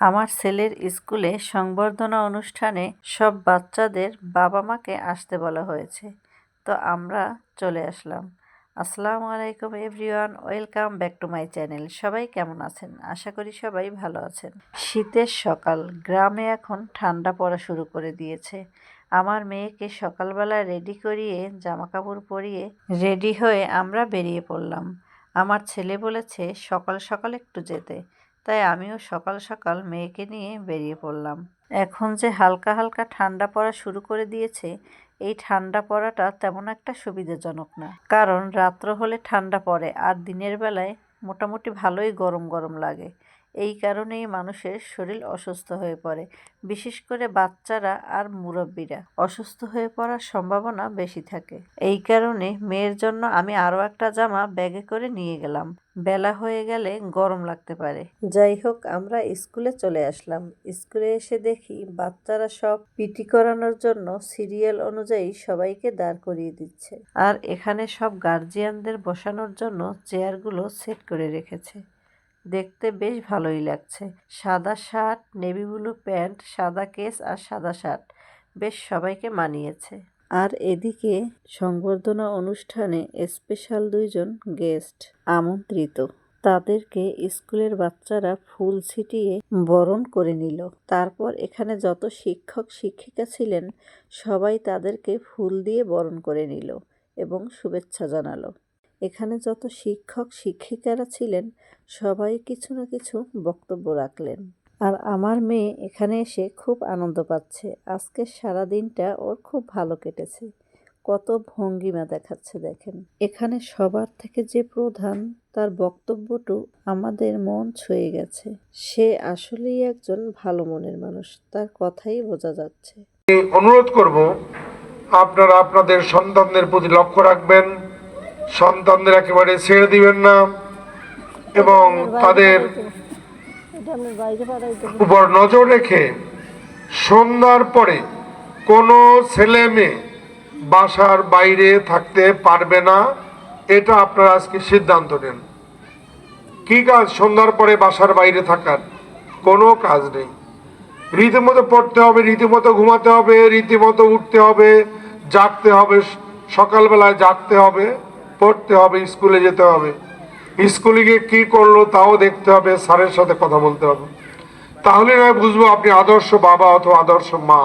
আমার ছেলের স্কুলে সংবর্ধনা অনুষ্ঠানে সব বাচ্চাদের বাবা মাকে আসতে বলা হয়েছে। তো আমরা চলে আসলাম। আসসালামু আলাইকুম everyone, welcome back to my channel. সবাই কেমন আছেন? আশা করি সবাই ভালো আছেন। শীতের সকাল, গ্রামে এখন ঠান্ডা পড়া শুরু করে দিয়েছে। আমার মেয়েকে সকালবেলা রেডি করিয়ে জামা কাপড় পরিয়ে রেডি হয়ে আমরা বেরিয়ে পড়লাম। আমার ছেলে বলেছে, সকাল সকাল একটু যেতে। তাই আমিও সকাল সকাল মেয়েকে নিয়ে বেরিয়ে পড়লাম। এখন যে হালকা হালকা ঠান্ডা পড়া শুরু করে দিয়েছে, এই ঠান্ডা পড়াটা তেমন একটা সুবিধাজনক না। কারণ রাত্র হলে ঠান্ডা পড়ে আর দিনের বেলায় মোটামুটি ভালোই গরম গরম লাগে। এই কারণেই মানুষের শরীর অসুস্থ হয়ে পড়ে। বিশেষ করে বাচ্চারা আর মুরব্বীরা। অসুস্থ হয়ে পড়ার সম্ভাবনা বেশি থাকে। এই কারণে মেয়ের জন্য আমি আরও একটা জামা ব্যাগে করে নিয়ে গেলাম। বেলা হয়ে গেলে গরম লাগতে পারে। যাই হোক, আমরা স্কুলে চলে আসলাম। স্কুলে এসে দেখি বাচ্চারা সব পিটি করানোর জন্য সিরিয়াল অনুযায়ী সবাইকে দাঁড় করিয়ে দিচ্ছে। আর এখানে সব গার্জিয়ানদের বসানোর জন্য চেয়ারগুলো সেট করে রেখেছে। দেখতে বেশ ভালোই লাগছে। সাদা শার্ট, নেভি ব্লু প্যান্ট, সাদা কেস আর সাদা শার্ট। বেশ সবাইকে মানিয়েছে। আর এদিকে সংবর্ধনা অনুষ্ঠানে স্পেশাল দুইজন গেস্ট আমন্ত্রিত। তাদেরকে স্কুলের বাচ্চারা ফুল ছিটিয়ে বরণ করে নিল। তারপর এখানে যত শিক্ষক, শিক্ষিকা ছিলেন, সবাই তাদেরকে ফুল দিয়ে বরণ করে নিল এবং শুভেচ্ছা জানালো। এখানে যত শিক্ষক, শিক্ষিকারা ছিলেন, সবাই কিছু না কিছু বক্তব্য রাখলেন। আর আমার মেয়ে এখানে এসে খুব আনন্দ পাচ্ছে। আজকে সারা দিনটা ওর খুব ভালো কেটেছে। কত ভঙ্গিমা দেখাচ্ছে দেখেন। এখানে সবার থেকে যে প্রধান, তার বক্তব্যটু আমাদের মন ছুঁয়ে গেছে। সে আসলেই একজন ভালো মনের মানুষ, তার কথাই বোঝা যাচ্ছে। অনুরোধ করব, আপনারা আপনাদের সন্তানদের প্রতি লক্ষ্য রাখবেন। সন্তানদের একেবারে ছেড়ে দিবেন না এবং তাদের উপর নজর রেখে সন্ধ্যার পরে কোনো ছেলে মেয়ে বাসার বাইরে থাকতে পারবে না এটা আপনারা আজকে সিদ্ধান্ত নেন। কি কাজ সন্ধ্যার পরে বাসার বাইরে থাকার? কোনো কাজ নেই। রীতিমতো পড়তে হবে রীতিমতো ঘুমাতে হবে রীতিমতো উঠতে হবে জাগতে হবে সকালবেলায় জাগতে হবে। পড়তে হবে, স্কুলে যেতে হবে। স্কুলে গিয়ে কী করল তাও দেখতে হবে, স্যারের সাথে কথা বলতে হবে। তাহলে নয় বুঝব আপনি আদর্শ বাবা অথবা আদর্শ মা।